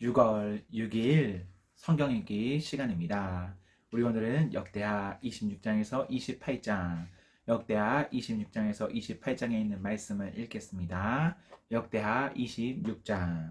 6월 6일 성경 읽기 시간입니다. 우리 오늘은 역대하 26장에서 28장, 역대하 26장에서 28장에 있는 말씀을 읽겠습니다. 역대하 26장.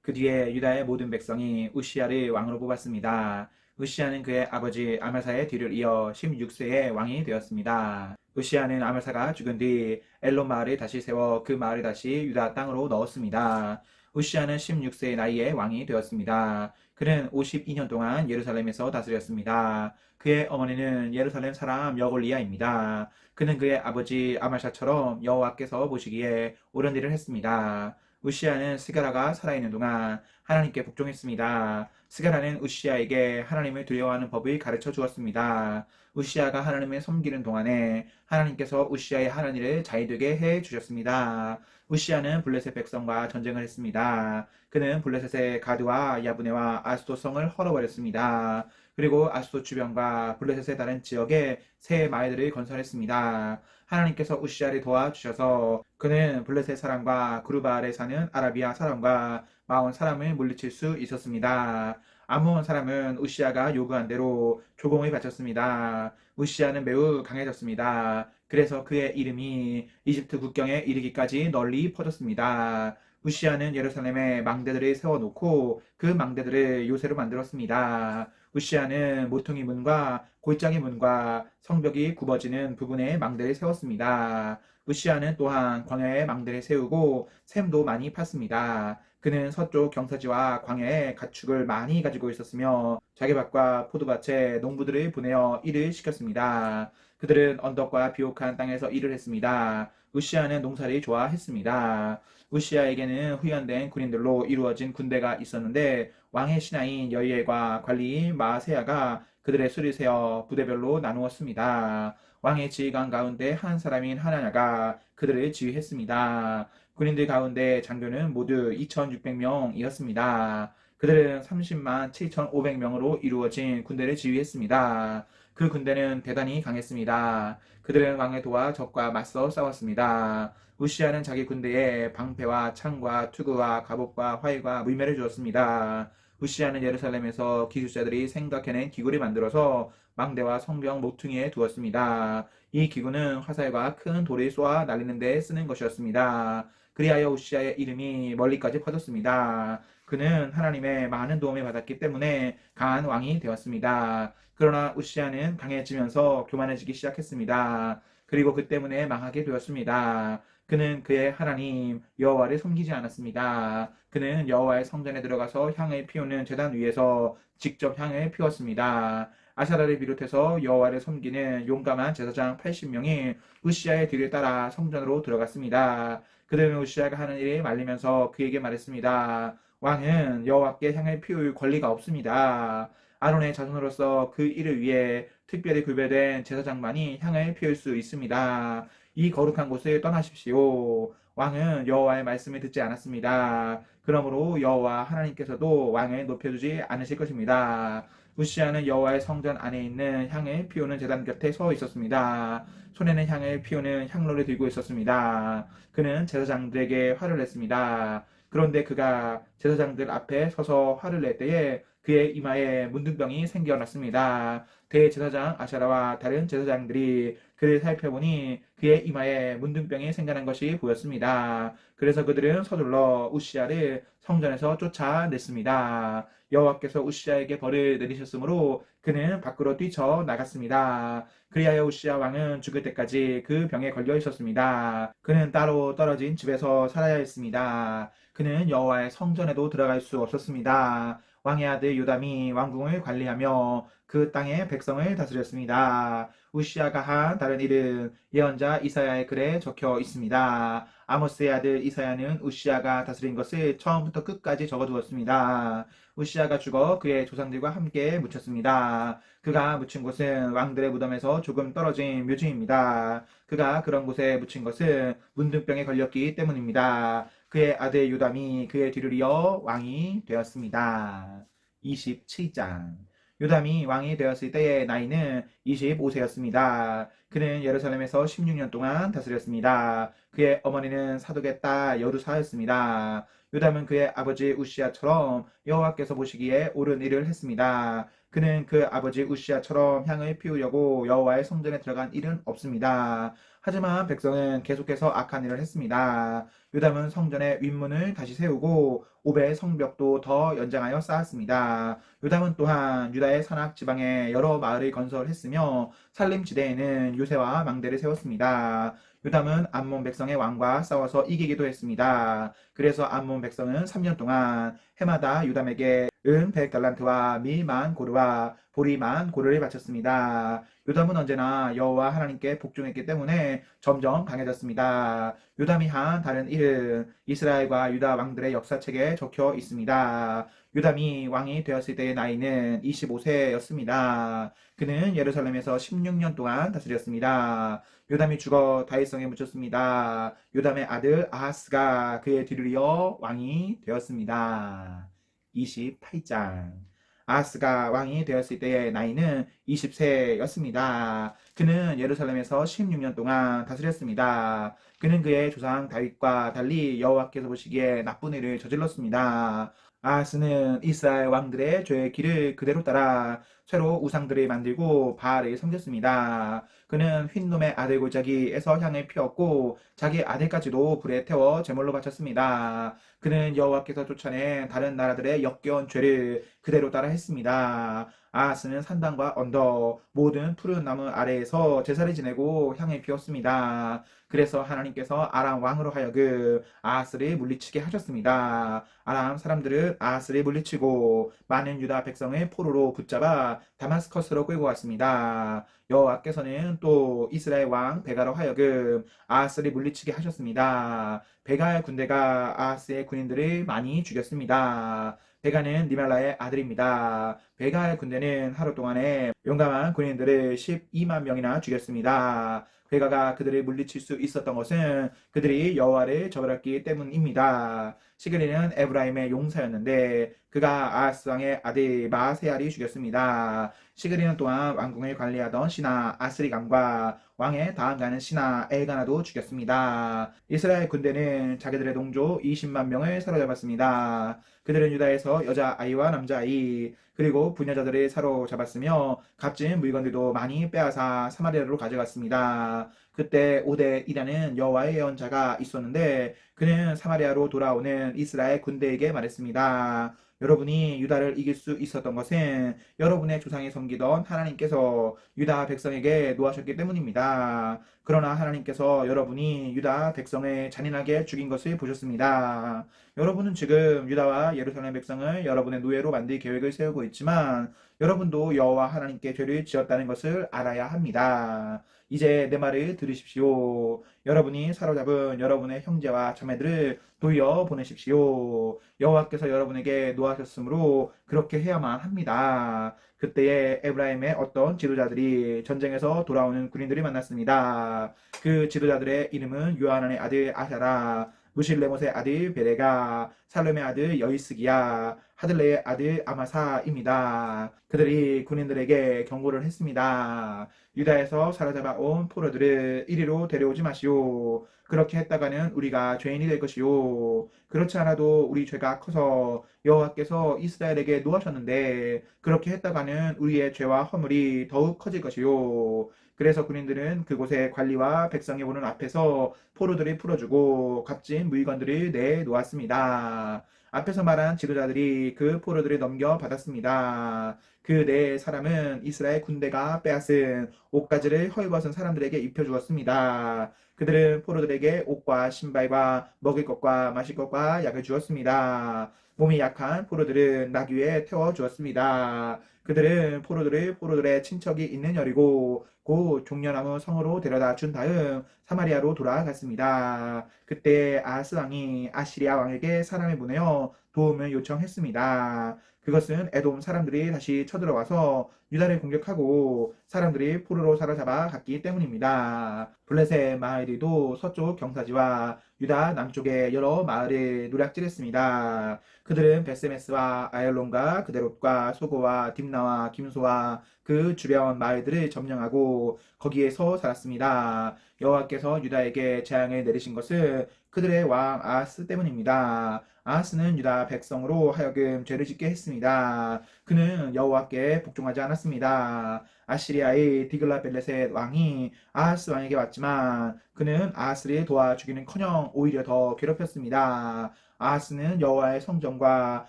그 뒤에 유다의 모든 백성이 우시아를 왕으로 뽑았습니다. 우시아는 그의 아버지 아마사의 뒤를 이어 16세의 왕이 되었습니다. 우시아는 아마사가 죽은 뒤 엘론 마을을 다시 세워 그 마을을 다시 유다 땅으로 넣었습니다. 우시아는 16세의 나이에 왕이 되었습니다. 그는 52년 동안 예루살렘에서 다스렸습니다. 그의 어머니는 예루살렘 사람 여골리아입니다. 그는 그의 아버지 아마샤처럼 여호와께서 보시기에 옳은 일을 했습니다. 우시아는 스가라가 살아있는 동안 하나님께 복종했습니다. 스가라는 우시아에게 하나님을 두려워하는 법을 가르쳐 주었습니다. 우시아가 하나님을 섬기는 동안에 하나님께서 우시아의 하는 일을 잘 되게 해 주셨습니다. 우시아는 블레셋 백성과 전쟁을 했습니다. 그는 블레셋의 가드와 야브네와 아스도 성을 헐어버렸습니다. 그리고 아스도 주변과 블레셋의 다른 지역에 새 마을들을 건설했습니다. 하나님께서 우시아를 도와주셔서 그는 블레셋 사람과 그루바알에 사는 아라비아 사람과 마온 사람을 물리칠 수 있었습니다. 아몬 사람은 우시아가 요구한 대로 조공을 바쳤습니다. 우시아는 매우 강해졌습니다. 그래서 그의 이름이 이집트 국경에 이르기까지 널리 퍼졌습니다. 우시아는 예루살렘에 망대들을 세워놓고 그 망대들을 요새로 만들었습니다. 우시아는 모퉁이 문과 골짜기 문과 성벽이 굽어지는 부분에 망대를 세웠습니다. 우시아는 또한 광야에 망대를 세우고 샘도 많이 팠습니다. 그는 서쪽 경사지와 광야에 가축을 많이 가지고 있었으며 자기밭과 포도밭에 농부들을 보내어 일을 시켰습니다. 그들은 언덕과 비옥한 땅에서 일을 했습니다. 우시아는 농사를 좋아했습니다. 우시아에게는 후연된 군인들로 이루어진 군대가 있었는데 왕의 신하인 여이엘과 관리인 마세야가 그들의 수를 세어 부대별로 나누었습니다. 왕의 지휘관 가운데 한 사람인 하나냐가 그들을 지휘했습니다. 군인들 가운데 장교는 모두 2,600명이었습니다. 그들은 30만 7,500명으로 이루어진 군대를 지휘했습니다. 그 군대는 대단히 강했습니다. 그들은 왕을 도와 적과 맞서 싸웠습니다. 우시아는 자기 군대에 방패와 창과 투구와 갑옷과 활과 물매를 주었습니다. 우시아는 예루살렘에서 기술자들이 생각해낸 기구를 만들어서 망대와 성벽 모퉁이에 두었습니다. 이 기구는 화살과 큰 돌을 쏘아 날리는 데 쓰는 것이었습니다. 그리하여 우시아의 이름이 멀리까지 퍼졌습니다. 그는 하나님의 많은 도움을 받았기 때문에 강한 왕이 되었습니다. 그러나 우시아는 강해지면서 교만해지기 시작했습니다. 그리고 그 때문에 망하게 되었습니다. 그는 그의 하나님 여호와를 섬기지 않았습니다. 그는 여호와의 성전에 들어가서 향을 피우는 제단 위에서 직접 향을 피웠습니다. 아사라를 비롯해서 여호와를 섬기는 용감한 제사장 80명이 우시아의 뒤를 따라 성전으로 들어갔습니다. 그들은 우시아가 하는 일에 말리면서 그에게 말했습니다. 왕은 여호와께 향을 피울 권리가 없습니다. 아론의 자손으로서 그 일을 위해 특별히 구별된 제사장만이 향을 피울 수 있습니다. 이 거룩한 곳을 떠나십시오. 왕은 여호와의 말씀을 듣지 않았습니다. 그러므로 여호와 하나님께서도 왕을 높여주지 않으실 것입니다. 우시아는 여호와의 성전 안에 있는 향을 피우는 제단 곁에 서 있었습니다. 손에는 향을 피우는 향로를 들고 있었습니다. 그는 제사장들에게 화를 냈습니다. 그런데 그가 제사장들 앞에 서서 화를 낼 때에 그의 이마에 문둥병이 생겨났습니다. 대제사장 아샤라와 다른 제사장들이 그를 살펴보니 그의 이마에 문둥병이 생겨난 것이 보였습니다. 그래서 그들은 서둘러 우시아를 성전에서 쫓아냈습니다. 여호와께서 우시아에게 벌을 내리셨으므로 그는 밖으로 뛰쳐 나갔습니다. 그리하여 우시아 왕은 죽을 때까지 그 병에 걸려 있었습니다. 그는 따로 떨어진 집에서 살아야 했습니다. 그는 여호와의 성전에도 들어갈 수 없었습니다. 왕의 아들 요담이 왕궁을 관리하며 그 땅의 백성을 다스렸습니다. 우시아가 한 다른 일은 예언자 이사야의 글에 적혀 있습니다. 아모스의 아들 이사야는 우시아가 다스린 것을 처음부터 끝까지 적어두었습니다. 우시아가 죽어 그의 조상들과 함께 묻혔습니다. 그가 묻힌 곳은 왕들의 무덤에서 조금 떨어진 묘지입니다. 그가 그런 곳에 묻힌 것은 문둥병에 걸렸기 때문입니다. 그의 아들 요담이 그의 뒤를 이어 왕이 되었습니다. 27장 요담이 왕이 되었을 때의 나이는 25세였습니다. 그는 예루살렘에서 16년 동안 다스렸습니다. 그의 어머니는 사독의 딸 여루사였습니다. 요담은 그의 아버지 우시아처럼 여호와께서 보시기에 옳은 일을 했습니다. 그는 그 아버지 우시아처럼 향을 피우려고 여호와의 성전에 들어간 일은 없습니다. 하지만 백성은 계속해서 악한 일을 했습니다. 요담은 성전의 윗문을 다시 세우고 오베 성벽도 더 연장하여 쌓았습니다. 요담은 또한 유다의 산악 지방에 여러 마을을 건설했으며 살림 지대에는 요새와 망대를 세웠습니다. 요담은 암몬 백성의 왕과 싸워서 이기기도 했습니다. 그래서 암몬 백성은 3년 동안 해마다 요담에게 은 100달란트와 밀만 고르와 보리만 고르를 바쳤습니다. 요담은 언제나 여호와 하나님께 복종했기 때문에 점점 강해졌습니다. 요담이 한 다른 일은 이스라엘과 유다 왕들의 역사책에 적혀 있습니다. 요담이 왕이 되었을 때의 나이는 25세였습니다. 그는 예루살렘에서 16년 동안 다스렸습니다. 요담이 죽어 다윗성에 묻혔습니다. 요담의 아들 아하스가 그의 뒤를 이어 왕이 되었습니다. 28장 아하스가 왕이 되었을 때의 나이는 20세였습니다. 그는 예루살렘에서 16년 동안 다스렸습니다. 그는 그의 조상 다윗과 달리 여호와께서 보시기에 나쁜 일을 저질렀습니다. 아하스는 이스라엘 왕들의 죄의 길을 그대로 따라 새로 우상들을 만들고 바알을 섬겼습니다. 그는 흰놈의 아들 골짜기에서 향을 피웠고 자기 아들까지도 불에 태워 제물로 바쳤습니다. 그는 여호와께서 쫓아낸 다른 나라들의 역겨운 죄를 그대로 따라 했습니다. 아하스는 산당과 언덕 모든 푸른 나무 아래에서 제사를 지내고 향을 피웠습니다. 그래서 하나님께서 아람 왕으로 하여금 아하스를 물리치게 하셨습니다. 아람 사람들은 아하스를 물리치고 많은 유다 백성을 포로로 붙잡아 다마스커스로 끌고 갔습니다. 여호와께서는 또 이스라엘 왕 베가로 하여금 아하스를 물리치게 하셨습니다. 베가의 군대가 아하스의 군인들을 많이 죽였습니다. 베가는 니말라의 아들입니다. 베가의 군대는 하루 동안에 용감한 군인들을 12만 명이나 죽였습니다. 베가가 그들을 물리칠 수 있었던 것은 그들이 여호와를 저버렸기 때문입니다. 시그리는 에브라임의 용사였는데 그가 아하스 왕의 아들 마세알이 죽였습니다. 시그리는 또한 왕궁을 관리하던 신하 아스리감과 왕의 다음가는 신하 엘가나도 죽였습니다. 이스라엘 군대는 자기들의 동조 20만 명을 사로잡았습니다. 그들은 유다에서 여자 아이와 남자 아이 그리고 부녀자들을 사로잡았으며 값진 물건들도 많이 빼앗아 사마리아로 가져갔습니다. 그때 오데이라는 여호와의 예언자가 있었는데 그는 사마리아로 돌아오는 이스라엘 군대에게 말했습니다. 여러분이 유다를 이길 수 있었던 것은 여러분의 조상이 섬기던 하나님께서 유다 백성에게 노하셨기 때문입니다. 그러나 하나님께서 여러분이 유다 백성을 잔인하게 죽인 것을 보셨습니다. 여러분은 지금 유다와 예루살렘 백성을 여러분의 노예로 만들 계획을 세우고 있지만 여러분도 여호와 하나님께 죄를 지었다는 것을 알아야 합니다. 이제 내 말을 들으십시오. 여러분이 사로잡은 여러분의 형제와 자매들을 돌려 보내십시오. 여호와께서 여러분에게 노하셨으므로 그렇게 해야만 합니다. 그때에 에브라임의 어떤 지도자들이 전쟁에서 돌아오는 군인들이 만났습니다. 그 지도자들의 이름은 요하난의 아들 아샤라, 무실레못의 아들 베레가, 살렘의 아들 여이스기야, 하들레의 아들 아마사입니다. 그들이 군인들에게 경고를 했습니다. 유다에서 사로잡아 온 포로들을 이리로 데려오지 마시오. 그렇게 했다가는 우리가 죄인이 될 것이요. 그렇지 않아도 우리 죄가 커서 여호와께서 이스라엘에게 노하셨는데 그렇게 했다가는 우리의 죄와 허물이 더욱 커질 것이요. 그래서 군인들은 그곳의 관리와 백성이 보는 앞에서 포로들을 풀어주고 값진 물건들을 내놓았습니다. 앞에서 말한 지도자들이 그 포로들을 넘겨 받았습니다. 그 네 사람은 이스라엘 군대가 빼앗은 옷가지를 헐벗은 사람들에게 입혀 주었습니다. 그들은 포로들에게 옷과 신발과 먹을 것과 마실 것과 약을 주었습니다. 몸이 약한 포로들은 나귀 위에 태워 주었습니다. 그들은 포로들을 포로들의 친척이 있는 여리고 곧 종려나무 성으로 데려다 준 다음 사마리아로 돌아갔습니다. 그때 아스 왕이 아시리아 왕에게 사람을 보내어 도움을 요청했습니다. 그것은 에돔 사람들이 다시 쳐들어와서 유다를 공격하고 사람들이 포로로 사로잡아 갔기 때문입니다. 블레셋 마을이도 서쪽 경사지와 유다 남쪽의 여러 마을을 노략질했습니다. 그들은 베세메스와 아엘론과 그데롯과 소고와 딥나와 김소와 그 주변 마을들을 점령하고 거기에서 살았습니다. 여호와께서 유다에게 재앙을 내리신 것은 그들의 왕 아하스 때문입니다. 아하스는 유다 백성으로 하여금 죄를 짓게 했습니다. 그는 여호와께 복종하지 않았습니다. 아시리아의 디글라벨레셋 왕이 아하스 왕에게 왔지만 그는 아하스를 도와주기는커녕 오히려 더 괴롭혔습니다. 아하스는 여호와의 성전과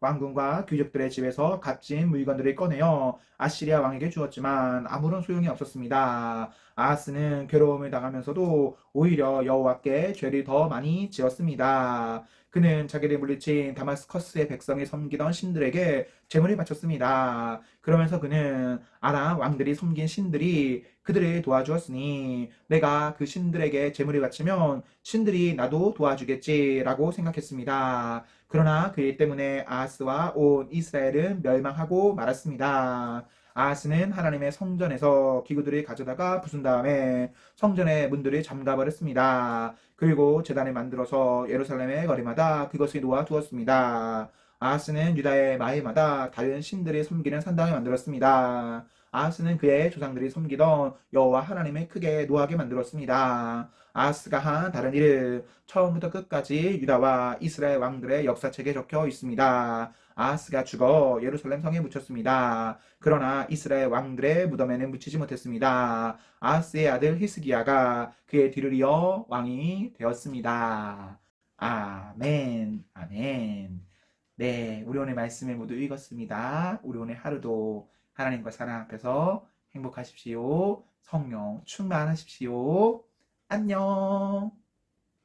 왕궁과 귀족들의 집에서 값진 물건들을 꺼내어 아시리아 왕에게 주었지만 아무런 소용이 없었습니다. 아하스는 괴로움을 당하면서도 오히려 여호와께 죄를 더 많이 지었습니다. 그는 자기를 물리친 다마스커스의 백성이 섬기던 신들에게 제물을 바쳤습니다. 그러면서 그는 아람 왕들이 섬긴 신들이 그들을 도와주었으니 내가 그 신들에게 제물을 바치면 신들이 나도 도와주겠지라고 생각했습니다. 그러나 그 일 때문에 아하스와 온 이스라엘은 멸망하고 말았습니다. 아하스는 하나님의 성전에서 기구들을 가져다가 부순 다음에 성전의 문들을 잠가버렸습니다. 그리고 제단을 만들어서 예루살렘의 거리마다 그것을 놓아 두었습니다. 아하스는 유다의 마을마다 다른 신들을 섬기는 산당을 만들었습니다. 아하스는 그의 조상들이 섬기던 여호와 하나님을 크게 노하게 만들었습니다. 아하스가 한 다른 일은 처음부터 끝까지 유다와 이스라엘 왕들의 역사책에 적혀 있습니다. 아하스가 죽어 예루살렘 성에 묻혔습니다. 그러나 이스라엘 왕들의 무덤에는 묻히지 못했습니다. 아하스의 아들 히스기야가 그의 뒤를 이어 왕이 되었습니다. 아멘, 아멘. 네, 우리 오늘 말씀을 모두 읽었습니다. 우리 오늘 하루도 하나님과 사랑 앞에서 행복하십시오. 성령 충만하십시오. 안녕.